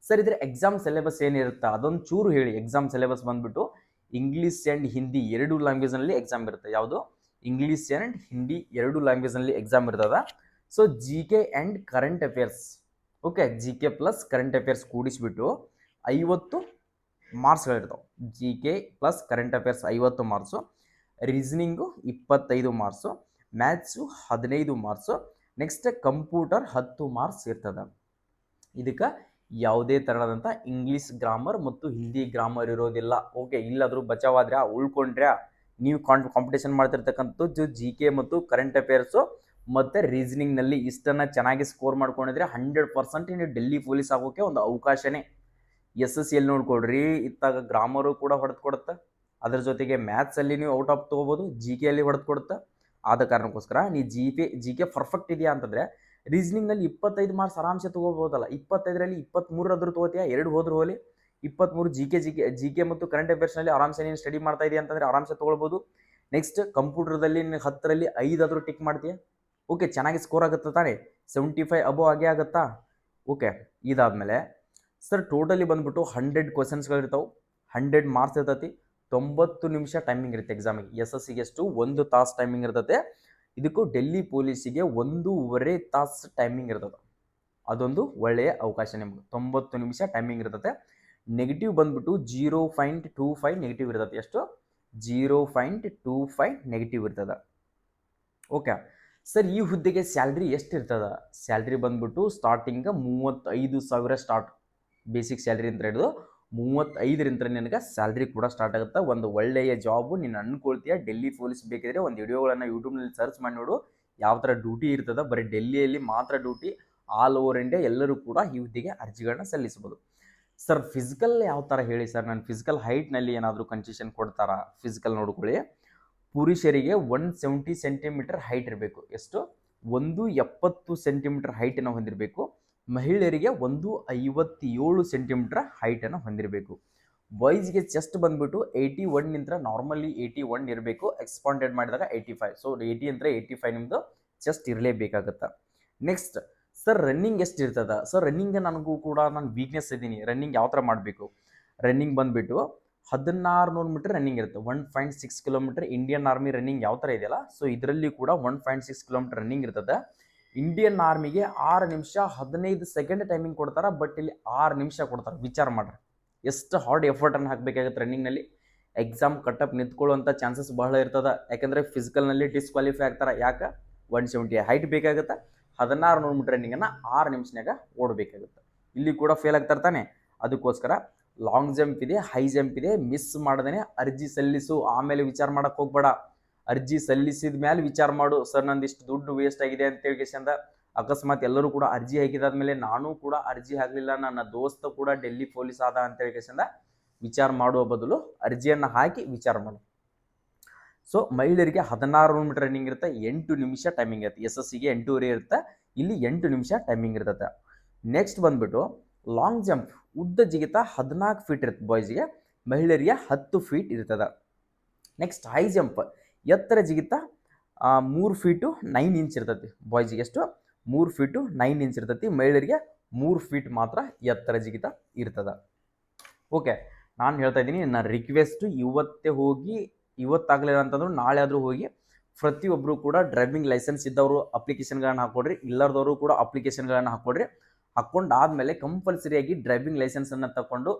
ಸರ್ ಇದ್ರೆ ಎಕ್ಸಾಮ್ ಸಿಲೆಬಸ್ ಏನಿರುತ್ತೆ? ಅದೊಂದು ಚೂರು ಹೇಳಿ. ಎಕ್ಸಾಮ್ ಸಿಲೆಬಸ್ ಬಂದ್ಬಿಟ್ಟು ಇಂಗ್ಲೀಷ್ ಆ್ಯಂಡ್ ಹಿಂದಿ ಎರಡು ಲ್ಯಾಂಗ್ವೇಜ್ನಲ್ಲಿ ಎಕ್ಸಾಮ್ ಇರುತ್ತೆ. ಯಾವುದು? ಇಂಗ್ಲೀಷ್ ಆ್ಯಂಡ್ ಹಿಂದಿ ಎರಡು ಲ್ಯಾಂಗ್ವೇಜ್ನಲ್ಲಿ ಎಕ್ಸಾಮ್ ಇರ್ತದ. So G K and current affairs okay G K plus current affairs ಕೂಡಿಸಿಬಿಟ್ಟು ಐವತ್ತು ಮಾರ್ಕ್ಸ್ಗಳಿರ್ತಾವೆ G K plus current affairs ಐವತ್ತು ಮಾರ್ಕ್ಸು ರೀಸನಿಂಗು ಇಪ್ಪತ್ತೈದು ಮಾರ್ಕ್ಸು ಮ್ಯಾಥ್ಸು ಹದಿನೈದು ಮಾರ್ಕ್ಸು ನೆಕ್ಸ್ಟ್ ಕಂಪ್ಯೂಟರ್ ಹತ್ತು ಮಾರ್ಕ್ಸ್ ಇರ್ತದೆ. ಇದಕ್ಕೆ ಯಾವುದೇ ಥರದಂಥ ಇಂಗ್ಲೀಷ್ ಗ್ರಾಮರ್ ಮತ್ತು ಹಿಂದಿ ಗ್ರಾಮರ್ ಇರೋದಿಲ್ಲ. ಓಕೆ ಇಲ್ಲಾದರೂ ಬಚಾವಾದ್ರೆ ಉಳ್ಕೊಂಡ್ರೆ ನೀವು ಕಾನ್ ಕಾಂಪಿಟೇಷನ್ ಮಾಡ್ತಿರ್ತಕ್ಕಂಥದ್ದು ಜಿ ಕೆ ಮತ್ತು ಕರೆಂಟ್ ಅಫೇರ್ಸು ಮತ್ತು ರೀಸನಿಂಗ್ನಲ್ಲಿ ಇಷ್ಟನ್ನು ಚೆನ್ನಾಗಿ ಸ್ಕೋರ್ ಮಾಡ್ಕೊಂಡಿದ್ರೆ ಹಂಡ್ರೆಡ್ ಪರ್ಸೆಂಟ್ ನೀವು ಡೆಲ್ಲಿ ಪೊಲೀಸ್ ಆಗೋಕೆ ಒಂದು ಅವಕಾಶನೇ. ಎಸ್ ಎಸ್ ಎಲ್ ನೋಡ್ಕೊಡ್ರಿ ಇತ್ತಾಗ ಗ್ರಾಮರು ಕೂಡ ಹೊಡೆದು ಕೊಡುತ್ತೆ. ಅದ್ರ ಜೊತೆಗೆ ಮ್ಯಾಥ್ಸಲ್ಲಿ ನೀವು ಔಟ್ ಆಫ್ ತೊಗೋಬೋದು ಜಿ ಕೆಯಲ್ಲಿ ಹೊಡೆದು ಕೊಡುತ್ತೆ? ಆದ ಕಾರಣಕ್ಕೋಸ್ಕರ ನೀ G P G K perfect ಇದೆಯಾ ಅಂತಂದರೆ ರೀಸನಿಂಗ್ನಲ್ಲಿ ಇಪ್ಪತ್ತೈದು ಮಾರ್ಕ್ಸ್ ಆರಾಮ್ಸೆ ತೊಗೋಬೋದಲ್ಲ. ಇಪ್ಪತ್ತೈದರಲ್ಲಿ ಇಪ್ಪತ್ತ್ಮೂರಾದ್ರೂ ತೊಗೋತೀಯ? ಎರಡು ಹೋದ್ರು ಹೋಲಿ. ಇಪ್ಪತ್ತ್ಮೂರು G K G K G K ಮತ್ತು ಕರೆಂಟ್ ಅಫೇರ್ಸ್ನಲ್ಲಿ ಆರಾಮ್ಸೆ ನೀನು ಸ್ಟಡಿ ಮಾಡ್ತಾ ಇದೆಯಾ ಅಂತಂದರೆ ಆರಾಮ್ಸೆ ತೊಗೊಳ್ಬೋದು. ನೆಕ್ಸ್ಟ್ ಕಂಪ್ಯೂಟರ್ದಲ್ಲಿ ನೀನು ಹತ್ತರಲ್ಲಿ ಐದಾದರೂ ಟಿಕ್ ಮಾಡ್ತೀಯ? ಓಕೆ ಚೆನ್ನಾಗಿ ಸ್ಕೋರ್ ಆಗುತ್ತೆ ತಾನೆ? ಸೆವೆಂಟಿ ಫೈವ್ ಅಬೋ ಆಗೇ ಆಗುತ್ತಾ? ಓಕೆ ಇದಾದಮೇಲೆ ಸರ್ ಟೋಟಲಿ ಬಂದ್ಬಿಟ್ಟು ಹಂಡ್ರೆಡ್ ಕ್ವಶನ್ಸ್ಗಳಿರ್ತಾವೆ ಹಂಡ್ರೆಡ್ ಮಾರ್ಕ್ಸ್ ಇರ್ತೈತಿ. ತೊಂಬತ್ತು ನಿಮಿಷ ಟೈಮಿಂಗ್ ಇರುತ್ತೆ ಎಕ್ಸಾಮಿಗೆ ಎಸ್ ಎಸ್ ಸಿಗೆ ಎಷ್ಟು ಒಂದು ತಾಸು ಟೈಮಿಂಗ್ ಇರ್ತದೆ. ಇದಕ್ಕೂ ಡೆಲ್ಲಿ ಪೊಲೀಸಿಗೆ ಒಂದೂವರೆ ತಾಸು ಟೈಮಿಂಗ್ ಇರ್ತದೆ. ಅದೊಂದು ಒಳ್ಳೆಯ ಅವಕಾಶ ನಿಮಗೆ. ತೊಂಬತ್ತು ನಿಮಿಷ ಟೈಮಿಂಗ್ ಇರ್ತದೆ. ನೆಗೆಟಿವ್ ಬಂದ್ಬಿಟ್ಟು zero point two five negative ಇರ್ತದೆ. ಎಷ್ಟು? Zero point two five negative ಇರ್ತದೆ. ಓಕೆ ಸರ್ ಈ ಹುದ್ದೆಗೆ ಸ್ಯಾಲ್ರಿ ಎಷ್ಟು ಇರ್ತದೆ? ಸ್ಯಾಲ್ರಿ ಬಂದ್ಬಿಟ್ಟು ಸ್ಟಾರ್ಟಿಂಗ್ ಮೂವತ್ತೈದು ಸಾವಿರ ಸ್ಟಾರ್ಟ್ ಬೇಸಿಕ್ ಸ್ಯಾಲ್ರಿ ಅಂತ ಹಿಡಿದು ಮೂವತ್ತೈದರಿಂದ ನಿನಗೆ ಸ್ಯಾಲ್ರಿ ಕೂಡ ಸ್ಟಾರ್ಟ್ ಆಗುತ್ತೆ. ಒಂದು ಒಳ್ಳೆಯ ಜಾಬು ನೀನು ಅನ್ಕೊಳ್ತೀಯ ಡೆಲ್ಲಿ ಪೊಲೀಸ್ ಬೇಕಿದ್ರೆ ಒಂದು ವಿಡಿಯೋಗಳನ್ನು ಯೂಟ್ಯೂಬ್ನಲ್ಲಿ ಸರ್ಚ್ ಮಾಡಿ ನೋಡು. ಯಾವ ಥರ ಡ್ಯೂಟಿ ಇರ್ತದೆ, ಬರೀ ಡೆಲ್ಲಿಯಲ್ಲಿ ಮಾತ್ರ ಡ್ಯೂಟಿ ಆಲ್ ಓವರ್ ಇಂಡಿಯಾ ಎಲ್ಲರೂ ಕೂಡ ಈ ಹುದ್ದೆಗೆ ಅರ್ಜಿಗಳನ್ನ ಸಲ್ಲಿಸಬಹುದು. ಸರ್ ಫಿಸಿಕಲ್ ಯಾವ ಥರ ಹೇಳಿ ಸರ್ ನಾನು ಫಿಸಿಕಲ್ ಹೈಟ್ನಲ್ಲಿ ಏನಾದರೂ ಕನ್ಸೆಷನ್ ಕೊಡ್ತಾರಾ? ಫಿಸಿಕಲ್ ನೋಡ್ಕೊಳ್ಳಿ. ಪುರುಷರಿಗೆ ಒನ್ ಸೆವೆಂಟಿ ಸೆಂಟಿಮೀಟರ್ ಹೈಟ್ ಇರಬೇಕು. ಎಷ್ಟು? ಒಂದು ಎಪ್ಪತ್ತು ಸೆಂಟಿಮೀಟರ್ ಹೈಟನ್ನು ಹೊಂದಿರಬೇಕು. ಮಹಿಳೆಯರಿಗೆ ಒಂದು ಐವತ್ತೇಳು ಸೆಂಟಿಮೀಟ್ರ್ ಹೈಟನ್ನು ಹೊಂದಿರಬೇಕು. ಬಾಯ್ಸ್ಗೆ ಚೆಸ್ಟ್ ಬಂದ್ಬಿಟ್ಟು ಏಯ್ಟಿ ಒನ್ ನಿಂತ್ರ ನಾರ್ಮಲಿ ಏಯ್ಟಿ ಒನ್ ಇರಬೇಕು. ಎಕ್ಸ್ಪಾಂಡೆಡ್ ಮಾಡಿದಾಗ ಏಯ್ಟಿ ಫೈವ್ ಸೊ ಏಯ್ಟಿ ಅಂದರೆ ಏಯ್ಟಿ ಫೈವ್ ನಿಮ್ಮದು ಚೆಸ್ಟ್ ಇರಲೇಬೇಕಾಗತ್ತೆ? ನೆಕ್ಸ್ಟ್ ಸರ್ ರನ್ನಿಂಗ್ ಎಷ್ಟು ಇರ್ತದೆ? ಸರ್ ರನ್ನಿಂಗ್ ನನಗೂ ಕೂಡ ನಾನು ವೀಕ್ನೆಸ್ ಇದ್ದೀನಿ. ರನ್ನಿಂಗ್ ಯಾವ ಥರ ಮಾಡಬೇಕು? ರನ್ನಿಂಗ್ ಬಂದುಬಿಟ್ಟು ಹದಿನಾರು ನೂರು ಮೀಟರ್ ರನ್ನಿಂಗ್ ಇರುತ್ತೆ. One point six kilometre Indian army running ಯಾವ ಥರ ಇದೆಯಲ್ಲ? ಸೊ ಇದರಲ್ಲಿ ಕೂಡ one point six kilometre running ಇರ್ತದೆ. ಇಂಡಿಯನ್ ಆರ್ಮಿಗೆ ಆರು ನಿಮಿಷ ಹದಿನೈದು ಸೆಕೆಂಡ್ ಟೈಮಿಂಗ್ ಕೊಡ್ತಾರೆ ಬಟ್ ಇಲ್ಲಿ ಆರು ನಿಮಿಷ ಕೊಡ್ತಾರೆ. ವಿಚಾರ ಮಾಡ್ರಿ. ಎಷ್ಟು ಹಾರ್ಡ್ ಎಫರ್ಟನ್ನು ಹಾಕಬೇಕಾಗುತ್ತೆ ರನ್ನಿಂಗ್ನಲ್ಲಿ ಎಕ್ಸಾಮ್ ಕಟ್ಟಪ್ ನಿಂತ್ಕೊಳ್ಳುವಂಥ ಚಾನ್ಸಸ್ ಬಹಳ ಇರ್ತದೆ. ಯಾಕಂದರೆ ಫಿಸಿಕಲ್ನಲ್ಲಿ ಡಿಸ್ಕ್ವಾಲಿಫೈ ಆಗ್ತಾರೆ. ಯಾಕೆ? ಒನ್ ಸೆವೆಂಟಿ ಹೈಟ್ ಬೇಕಾಗುತ್ತೆ. ಹದಿನಾರು ನೂರು ಮೀಟರ್ ರನ್ನಿಂಗನ್ನು ಆರು ನಿಮಿಷನಾಗ ಓಡಬೇಕಾಗುತ್ತೆ. ಇಲ್ಲಿ ಕೂಡ ಫೇಲ್ ಆಗ್ತಾರೆ ತಾನೆ ಅದಕ್ಕೋಸ್ಕರ ಲಾಂಗ್ ಜಂಪ್ ಇದೆ ಹೈ ಜಂಪ್ ಇದೆ ಮಿಸ್ ಮಾಡದೇನೆ, ಅರ್ಜಿ ಸಲ್ಲಿಸು. ಆಮೇಲೆ ವಿಚಾರ ಮಾಡೋಕ್ಕೆ ಹೋಗ್ಬೇಡ. ಅರ್ಜಿ ಸಲ್ಲಿಸಿದ ಮೇಲೆ ವಿಚಾರ ಮಾಡು, ಸರ್ ನಂದು ಇಷ್ಟು ದುಡ್ಡು ವೇಸ್ಟ್ ಆಗಿದೆ ಅಂತ ಹೇಳ್ಕೇಶಂದ ಅಕಸ್ಮಾತ್ ಎಲ್ಲರೂ ಕೂಡ ಅರ್ಜಿ ಹಾಕಿದಾದ್ಮೇಲೆ ನಾನು ಕೂಡ ಅರ್ಜಿ ಹಾಕಲಿಲ್ಲ, ನನ್ನ ದೋಸ್ತ ಕೂಡ ಡೆಲ್ಲಿ ಪೊಲೀಸ್ ಆದ ಅಂತ ಹೇಳ್ಕೇಶಂದ ವಿಚಾರ ಮಾಡುವ ಬದಲು ಅರ್ಜಿಯನ್ನು ಹಾಕಿ ವಿಚಾರ ಮಾಡು. ಸೊ ಮಹಿಳೆಯರಿಗೆ ಹದಿನಾರು ಮೀಟರ್ ರನ್ನಿಂಗ್ ಇರುತ್ತೆ, ಎಂಟು ನಿಮಿಷ ಟೈಮಿಂಗ್ ಇರುತ್ತೆ. ಎಸ್ ಎಸ್ ಸಿಗೆ ಎಂಟೂವರೆ ಇರುತ್ತೆ, ಇಲ್ಲಿ ಎಂಟು ನಿಮಿಷ ಟೈಮಿಂಗ್ ಇರ್ತದೆ ನೆಕ್ಸ್ಟ್ ಬಂದ್ಬಿಟ್ಟು ಲಾಂಗ್ ಜಂಪ್ ಉದ್ದ ಜಿಗಿತ ಹದಿನಾಲ್ಕು ಫೀಟ್ ಇರುತ್ತೆ ಬಾಯ್ಸ್ಗೆ ಮಹಿಳೆಯರಿಗೆ ಹತ್ತು ಫೀಟ್ ಇರ್ತದೆ. ನೆಕ್ಸ್ಟ್ ಹೈ ಜಂಪ್ ಎತ್ತರ ಜಿಗಿತ ಮೂರು ಫೀಟು ನೈನ್ ಇಂಚ್ ಇರ್ತೈತಿ. ಬಾಯ್ಸಿಗೆ ಎಷ್ಟು? ಮೂರು ಫೀಟು ನೈನ್ ಇಂಚ್ ಇರ್ತೈತಿ. ಮಹಿಳೆಯರಿಗೆ ಮೂರು ಫೀಟ್ ಮಾತ್ರ ಎತ್ತರ ಜಿಗಿತ ಇರ್ತದ. ಓಕೆ ನಾನು ಹೇಳ್ತಾ ಇದ್ದೀನಿ, ನನ್ನ ರಿಕ್ವೆಸ್ಟು ಇವತ್ತೇ ಹೋಗಿ, ಇವತ್ತಾಗಲಿಲ್ಲ ಅಂತಂದ್ರೆ ನಾಳೆ ಆದರೂ ಹೋಗಿ ಪ್ರತಿಯೊಬ್ಬರು ಕೂಡ ಡ್ರೈವಿಂಗ್ ಲೈಸೆನ್ಸ್ ಇದ್ದವರು ಅಪ್ಲಿಕೇಶನ್ಗಳನ್ನು ಹಾಕೊಡ್ರಿ ಇಲ್ಲದವರು ಕೂಡ ಅಪ್ಲಿಕೇಶನ್ಗಳನ್ನು ಹಾಕೊಡ್ರಿ. ಆದಮೇಲೆ ಕಂಪಲ್ಸರಿಯಾಗಿ ಡ್ರೈವಿಂಗ್ ಲೈಸೆನ್ಸನ್ನು ತಗೊಂಡು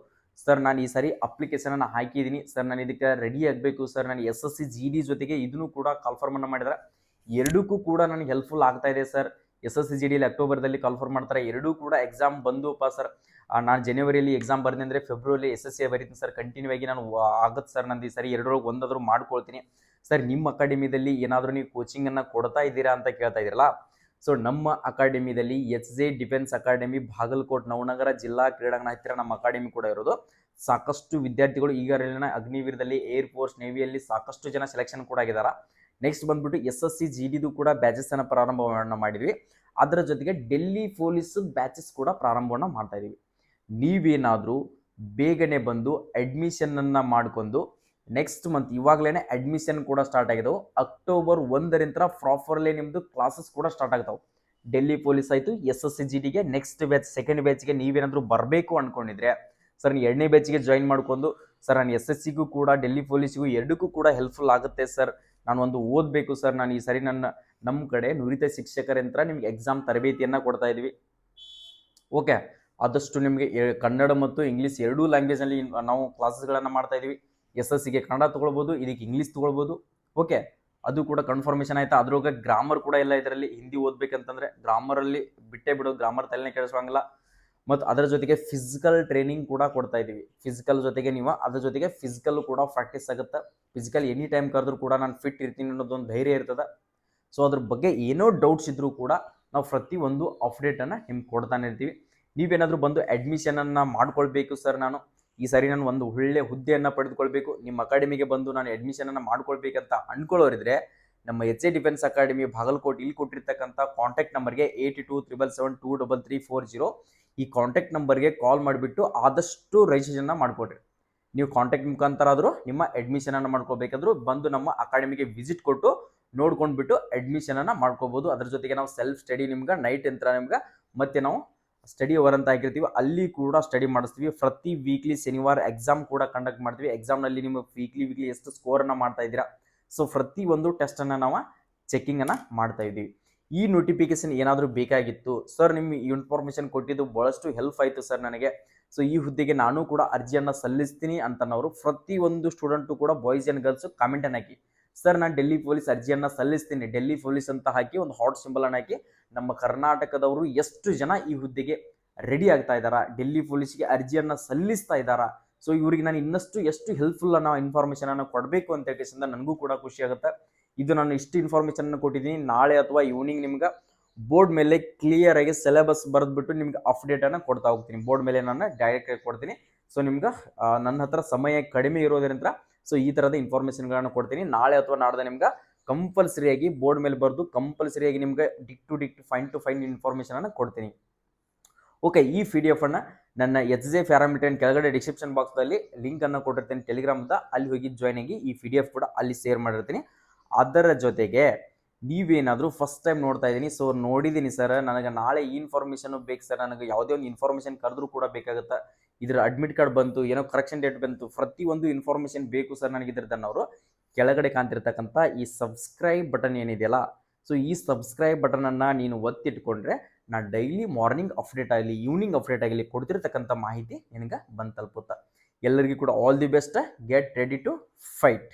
ಸರ್ ನಾನು ಈ ಸಾರಿ ಅಪ್ಲಿಕೇಶನನ್ನು ಹಾಕಿದ್ದೀನಿ ಸರ್ ನಾನು ಇದಕ್ಕೆ ರೆಡಿ ಆಗಬೇಕು. ಸರ್ ನಾನು S S C G D ಜೊತೆಗೆ ಇದನ್ನು ಕೂಡ ಕಾಲ್ಫರ್ಮನ್ನು ಮಾಡಿದ್ರೆ. ಎರಡಕ್ಕೂ ಕೂಡ ನನಗೆ ಹೆಲ್ಪ್ಫುಲ್ ಆಗ್ತಾ ಇದೆ sir S S C G ಡಿಲಿ ಅಕ್ಟೋಬರ್ದಲ್ಲಿ ಕನ್ಫರ್ಮ್ ಮಾಡ್ತಾರೆ. ಎರಡೂ ಕೂಡ ಎಕ್ಸಾಮ್ ಬಂದುಪ್ಪ ಸರ್ ನಾನು ಜನವರಿಯಲ್ಲಿ ಎಕ್ಸಾಮ್ ಬರ್ತೀನಿ ಅಂದರೆ ಫೆಬ್ರವರಿ ಎಸ್ ಎಸ್ ಸಿ ಬರೀತೀನಿ ಸರ್ ಕಂಟಿನ್ಯೂ ಆಗಿ ನಾನು ಆಗುತ್ತೆ ಸರ್ ನಂದು ಈ ಸರಿ ಎರಡರೊಳಗೆ ಒಂದಾದರೂ ಮಾಡ್ಕೊಳ್ತೀನಿ. ಸರ್ ನಿಮ್ಮ ಅಕಾಡೆಮಿದಲ್ಲಿ ಏನಾದರೂ ನೀವು ಕೋಚಿಂಗನ್ನು ಕೊಡ್ತಾ ಇದ್ದೀರಾ ಅಂತ ಕೇಳ್ತಾ ಇದ್ದೀರಲ್ಲ ಸೊ ನಮ್ಮ ಅಕಾಡೆಮಿದಲ್ಲಿ H J defence academy, Bagalkot, Navanagar ಜಿಲ್ಲಾ ಕ್ರೀಡಾಂಗಣ ಹತ್ತಿರ ನಮ್ಮ ಅಕಾಡೆಮಿ ಕೂಡ ಇರೋದು. ಸಾಕಷ್ಟು ವಿದ್ಯಾರ್ಥಿಗಳು ಈಗ ಅಗ್ನಿವೀರದಲ್ಲಿ ಏರ್ ಫೋರ್ಸ್ ನೇವಿಯಲ್ಲಿ ಸಾಕಷ್ಟು ಜನ ಸೆಲೆಕ್ಷನ್ ಕೂಡ ಆಗಿದ್ದಾರೆ ನೆಕ್ಸ್ಟ್ ಬಂದ್ಬಿಟ್ಟು ಎಸ್ ಎಸ್ ಸಿ ಜಿ ಡಿದು ಕೂಡ ಬ್ಯಾಚಸ್ಸನ್ನು ಪ್ರಾರಂಭವನ್ನು ಮಾಡಿದ್ವಿ. ಅದರ ಜೊತೆಗೆ ಡೆಲ್ಲಿ ಪೊಲೀಸ್ ಬ್ಯಾಚಸ್ ಕೂಡ ಪ್ರಾರಂಭವನ್ನು ಮಾಡ್ತಾ ಇದೀವಿ. ನೀವೇನಾದರೂ ಬೇಗನೆ ಬಂದು ಅಡ್ಮಿಷನನ್ನು ಮಾಡ್ಕೊಂಡು ನೆಕ್ಸ್ಟ್ ಮಂತ್ ಇವಾಗಲೇ ಅಡ್ಮಿಷನ್ ಕೂಡ ಸ್ಟಾರ್ಟ್ ಆಗಿದ್ದವು ಅಕ್ಟೋಬರ್ ಒಂದರಿಂದ ಪ್ರಾಪರ್ಲಿ ನಿಮ್ಮದು ಕ್ಲಾಸಸ್ ಕೂಡ ಸ್ಟಾರ್ಟ್ ಆಗ್ತಾವೆ. ಡೆಲ್ಲಿ ಪೊಲೀಸ್ ಆಯಿತು ಎಸ್ ಎಸ್ ಸಿ ಜಿ ಡಿಗೆ ನೆಕ್ಸ್ಟ್ ಬ್ಯಾಚ್ ಸೆಕೆಂಡ್ ಬ್ಯಾಚ್ಗೆ ನೀವೇನಾದರೂ ಬರಬೇಕು ಅಂದ್ಕೊಂಡಿದ್ರೆ ಸರ್ ನೀವು ಎರಡನೇ ಬ್ಯಾಚ್ಗೆ ಜಾಯಿನ್ ಮಾಡ್ಕೊಂಡು ಸರ್ ನಾನು ಎಸ್ ಎಸ್ ಸಿಗೂ ಕೂಡ ಡೆಲ್ಲಿ ಪೊಲೀಸಿಗೂ ಎರಡಕ್ಕೂ ಕೂಡ ಹೆಲ್ಪ್ಫುಲ್ ಆಗುತ್ತೆ ಸರ್ ನಾನು ಒಂದು ಓದಬೇಕು ಸರ್ ನಾನು ಈ ಸರಿ ನನ್ನ ನಮ್ಮ ಕಡೆ ನುರಿತ ಶಿಕ್ಷಕರಂತ್ರ ನಿಮ್ಗೆ ಎಕ್ಸಾಮ್ ತರಬೇತಿಯನ್ನು ಕೊಡ್ತಾ ಇದ್ವಿ. ಓಕೆ ಆದಷ್ಟು ನಿಮಗೆ ಕನ್ನಡ ಮತ್ತು ಇಂಗ್ಲೀಷ್ ಎರಡೂ ಲ್ಯಾಂಗ್ವೇಜಲ್ಲಿ ನಾವು ಕ್ಲಾಸಸ್ಗಳನ್ನು ಮಾಡ್ತಾ ಇದೀವಿ. ಎಸ್ ಎಸ್ ಸಿಗೆ ಕನ್ನಡ ತೊಗೊಳ್ಬೋದು, ಇದಕ್ಕೆ ಇಂಗ್ಲೀಷ್ ತೊಗೊಳ್ಬೋದು. ಓಕೆ ಅದು ಕೂಡ ಕನ್ಫರ್ಮೇಷನ್ ಆಯ್ತಾ? ಅದ್ರೊಳಗೆ ಗ್ರಾಮರ್ ಕೂಡ ಇಲ್ಲ ಇದರಲ್ಲಿ ಹಿಂದಿ ಓದ್ಬೇಕಂತಂದ್ರೆ ಗ್ರಾಮರಲ್ಲಿ ಬಿಟ್ಟೇ ಬಿಡೋದು ಗ್ರಾಮರ್ ತಲೆನೇ ಕೆಡಿಸೋಂಗಿಲ್ಲ ಮತ್ತು ಅದರ ಜೊತೆಗೆ ಫಿಸಿಕಲ್ ಟ್ರೈನಿಂಗ್ ಕೂಡ ಕೊಡ್ತಾ ಇದ್ದೀವಿ ಫಿಸಿಕಲ್ ಜೊತೆಗೆ ನೀವು, ಅದ್ರ ಜೊತೆಗೆ ಫಿಸಿಕಲ್ ಕೂಡ ಪ್ರಾಕ್ಟೀಸ್ ಆಗುತ್ತೆ. ಫಿಸಿಕಲ್ ಎನಿ ಟೈಮ್ ಕರೆದ್ರೂ ಕೂಡ ನಾನು ಫಿಟ್ ಇರ್ತೀನಿ ಅನ್ನೋದೊಂದು ಧೈರ್ಯ ಇರ್ತದೆ. ಸೊ ಅದ್ರ ಬಗ್ಗೆ ಏನೋ ಡೌಟ್ಸ್ ಇದ್ದರೂ ಕೂಡ ನಾವು ಪ್ರತಿ ಒಂದು ಅಪ್ಡೇಟನ್ನು ನಿಮ್ಗೆ ಕೊಡ್ತಾನೆ ಇರ್ತೀವಿ. ನೀವೇನಾದರೂ ಬಂದು ಅಡ್ಮಿಷನನ್ನು ಮಾಡ್ಕೊಳ್ಬೇಕು ಸರ್ ನಾನು. ಈ ಸರಿ ನಾನು ಒಂದು ಒಳ್ಳೆ ಹುದ್ದೆಯನ್ನು ಪಡೆದುಕೊಳ್ಬೇಕು, ನಿಮ್ಮ ಅಕಾಡೆಮಿಗೆ ಬಂದು ನಾನು ಅಡ್ಮಿಷನನ್ನು ಮಾಡ್ಕೊಳ್ಬೇಕಂತ ಅಂದ್ಕೊಳ್ಳೋರಿದ್ರೆ ನಮ್ಮ H A defence academy Bagalkot ಇಲ್ಲಿ ಕೊಟ್ಟಿರ್ತಕ್ಕಂಥ ಕಾಂಟ್ಯಾಕ್ಟ್ ನಂಬರ್ಗೆ eighty two triple seven two double three four zero ಈ ಕಾಂಟ್ಯಾಕ್ಟ್ ನಂಬರ್ಗೆ ಕಾಲ್ ಮಾಡಿಬಿಟ್ಟು ಆದಷ್ಟು ರಿಜಿಸ್ಟ್ರೇಷನ್ನ ಮಾಡಿಕೊಡ್ರಿ. ನೀವು ಕಾಂಟ್ಯಾಕ್ಟ್ ಮುಖಾಂತರ ಆದರೂ ನಿಮ್ಮ ಅಡ್ಮಿಷನನ್ನು ಮಾಡ್ಕೋಬೇಕಾದ್ರೂ ಬಂದು ನಮ್ಮ ಅಕಾಡೆಮಿಗೆ ವಿಸಿಟ್ ಕೊಟ್ಟು ನೋಡ್ಕೊಂಡ್ಬಿಟ್ಟು ಅಡ್ಮಿಷನನ್ನು ಮಾಡ್ಕೋಬೋದು. ಅದ್ರ ಜೊತೆಗೆ ನಾವು ಸೆಲ್ಫ್ ಸ್ಟಡಿ ನಿಮ್ಗೆ ನೈಟ್ ಯಂತ್ರ ನಿಮ್ಗೆ ಮತ್ತೆ ನಾವು ಸ್ಟಡಿ ಅವರ್ ಅಂತ ಹಾಕಿರ್ತೀವಿ, ಅಲ್ಲಿ ಕೂಡ ಸ್ಟಡಿ ಮಾಡಿಸ್ತೀವಿ. ಪ್ರತಿ ವೀಕ್ಲಿ ಶನಿವಾರ ಎಕ್ಸಾಮ್ ಕೂಡ ಕಂಡಕ್ಟ್ ಮಾಡ್ತೀವಿ. ಎಕ್ಸಾಮ್ನಲ್ಲಿ ನಿಮ್ಮ ವೀಕ್ಲಿ ವೀಕ್ಲಿ ಎಷ್ಟು ಸ್ಕೋರನ್ನು ಮಾಡ್ತಾ ಇದ್ದೀರಾ? ಸೊ ಪ್ರತಿ ಒಂದು ಟೆಸ್ಟನ್ನು ನಾವು ಚೆಕ್ಕಿಂಗನ್ನು ಮಾಡ್ತಾ ಇದ್ದೀವಿ. ಈ ನೋಟಿಫಿಕೇಶನ್ ಏನಾದರೂ ಬೇಕಾಗಿತ್ತು ಸರ್ ನಿಮ್ಮ ಇನ್ಫಾರ್ಮೇಷನ್ ಕೊಟ್ಟಿದ್ದು ಭಾಳಷ್ಟು ಹೆಲ್ಪ್ ಆಯಿತು ಸರ್ ನನಗೆ. ಸೊ ಈ ಹುದ್ದೆಗೆ ನಾನು ಕೂಡ ಅರ್ಜಿಯನ್ನು ಸಲ್ಲಿಸ್ತೀನಿ ಅಂತನವರು ಪ್ರತಿ ಒಂದು ಸ್ಟೂಡೆಂಟು ಕೂಡ ಬಾಯ್ಸ್ ಆ್ಯಂಡ್ ಗರ್ಲ್ಸು ಕಾಮೆಂಟನ್ನು ಹಾಕಿ. ಸರ್, ನಾನು ಡೆಲ್ಲಿ ಪೊಲೀಸ್ ಅರ್ಜಿಯನ್ನು ಸಲ್ಲಿಸ್ತೀನಿ. ಡೆಲ್ಲಿ ಪೊಲೀಸ್ ಅಂತ ಹಾಕಿ ಒಂದು ಹಾಟ್ ಸಿಂಬಲ್ ಅನ್ನು ಹಾಕಿ ನಮ್ಮ ಕರ್ನಾಟಕದವರು ಎಷ್ಟು ಜನ ಈ ಹುದ್ದೆಗೆ ರೆಡಿ ಆಗ್ತಾ ಇದ್ದಾರಾ? ಡೆಲ್ಲಿ ಪೊಲೀಸ್ಗೆ ಅರ್ಜಿಯನ್ನು ಸಲ್ಲಿಸ್ತಾ ಇದ್ದಾರಾ? ಸೊ ಇವರಿಗೆ ನಾನು ಇನ್ನಷ್ಟು ಎಷ್ಟು ಹೆಲ್ಪ್ಫುಲ್ ಅನ್ನೋ ಇನ್ಫಾರ್ಮೇಷನ್ ಅನ್ನು ಕೊಡಬೇಕು ಅಂತ ಹೇಳ್ಕೇಸಿಂದ ನನಗೂ ಕೂಡ ಖುಷಿ ಆಗುತ್ತೆ. ಇದು ನಾನು ಇಷ್ಟು ಇನ್ಫಾರ್ಮೇಷನ್ ಕೊಟ್ಟಿದ್ದೀನಿ. ನಾಳೆ ಅಥವಾ ಈವ್ನಿಂಗ್ ನಿಮ್ಗೆ ಬೋರ್ಡ್ ಮೇಲೆ ಕ್ಲಿಯರ್ ಆಗಿ ಸಿಲೆಬಸ್ ಬರೆದ್ಬಿಟ್ಟು ನಿಮ್ಗೆ ಅಪ್ಡೇಟ್ ಅನ್ನ ಕೊಡ್ತಾ ಹೋಗ್ತೀನಿ. ಬೋರ್ಡ್ ಮೇಲೆ ನಾನು ಡೈರೆಕ್ಟ್ ಆಗಿ ಕೊಡ್ತೀನಿ. ಸೊ ನಿಮ್ಗೆ ನನ್ನ ಹತ್ರ ಸಮಯ ಕಡಿಮೆ ಇರೋದ್ರಿಂದ ಸೊ ಈ ತರದ ಇನ್ಫಾರ್ಮೇಷನ್ಗಳನ್ನು ಕೊಡ್ತೀನಿ. ನಾಳೆ ಅಥವಾ ನಾಡ್ದೆ ನಿಮ್ಗೆ ಕಂಪಲ್ಸರಿಯಾಗಿ ಬೋರ್ಡ್ ಮೇಲೆ ಬರೆದು ಕಂಪಲ್ಸರಿಯಾಗಿ ನಿಮ್ಗೆ tick to tick fine to fine information ಅನ್ನ ಕೊಡ್ತೀನಿ. ಓಕೆ ಈ ಪಿ ಡಿ ಎಫ್ ಅನ್ನ ನನ್ನ ಎಚ್ ಜೆ ಪ್ಯಾರಾಮೀಟರ್ ಕೆಳಗಡೆ ಡಿಸ್ಕ್ರಿಪ್ಷನ್ ಬಾಕ್ಸ್ದಲ್ಲಿ ಲಿಂಕ್ ಅನ್ನು ಕೊಟ್ಟಿರ್ತೀನಿ ಟೆಲಿಗ್ರಾಮ್ ಅಂತ ಅಲ್ಲಿ ಹೋಗಿ ಜಾಯ್ನ್ ಆಗಿ ಈ ಪಿ ಡಿ ಎಫ್ ಕೂಡ ಅಲ್ಲಿ ಶೇರ್ ಮಾಡಿರ್ತೀನಿ. ಅದರ ಜೊತೆಗೆ ನೀವೇನಾದರೂ ಫಸ್ಟ್ ಟೈಮ್ ನೋಡ್ತಾ ಇದ್ದೀನಿ. ಸೊ ನೋಡಿದ್ದೀನಿ ಸರ್ ನನಗೆ ನಾಳೆ ಈ ಇನ್ಫಾರ್ಮೇಷನ್ ಬೇಕು ಸರ್ ನನಗೆ ಯಾವುದೇ ಒಂದು ಇನ್ಫಾರ್ಮೇಷನ್ ಕರೆದ್ರೂ ಕೂಡ ಬೇಕಾಗುತ್ತೆ? ಇದ್ರ ಅಡ್ಮಿಟ್ ಕಾರ್ಡ್ ಬಂತು, ಏನೋ ಕರೆಕ್ಷನ್ ಡೇಟ್ ಬಂತು, ಪ್ರತಿಯೊಂದು ಇನ್ಫಾರ್ಮೇಷನ್ ಬೇಕು ಸರ್ ನನಗೆ ಇದ್ರದನ್ನವರು ಕೆಳಗಡೆ ಕಾಣ್ತಿರ್ತಕ್ಕಂಥ ಈ ಸಬ್ಸ್ಕ್ರೈಬ್ ಬಟನ್ ಏನಿದೆಯಲ್ಲ ಸೊ ಈ ಸಬ್ಸ್ಕ್ರೈಬ್ ಬಟನನ್ನು ನೀನು ಒತ್ತಿಟ್ಕೊಂಡ್ರೆ ನಾ ಡೈಲಿ ಮಾರ್ನಿಂಗ್ ಅಪ್ಡೇಟ್ ಆಗಲಿ ಈವ್ನಿಂಗ್ ಅಪ್ಡೇಟ್ ಆಗಲಿ ಕೊಡ್ತಿರ್ತಕ್ಕಂಥ ಮಾಹಿತಿ ನಿನಗೆ ಬಂದು ತಲುಪುತ್ತೆ. ಎಲ್ಲರಿಗೂ ಕೂಡ all the best get ready to fight